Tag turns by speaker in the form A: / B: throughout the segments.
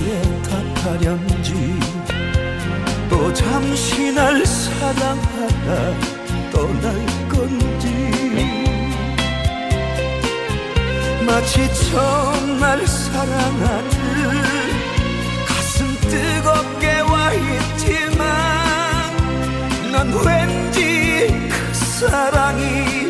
A: 용서에 답하련지 또 잠시 날 사랑하다 떠날 건지 마치 처음 날 사랑하듯 가슴 뜨겁게 와 있지만 난 왠지 그 사랑이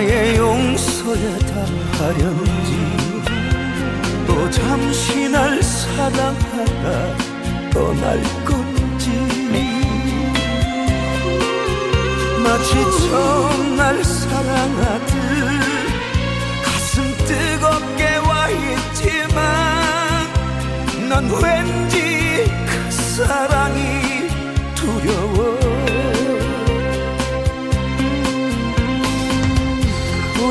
A: 나의 용서에 답하련지 또 잠시 날 사랑하다 떠날 건지 마치 처음 날 사랑하듯 가슴 뜨겁게 와 있지만 난 왠지 그 사랑이 두려워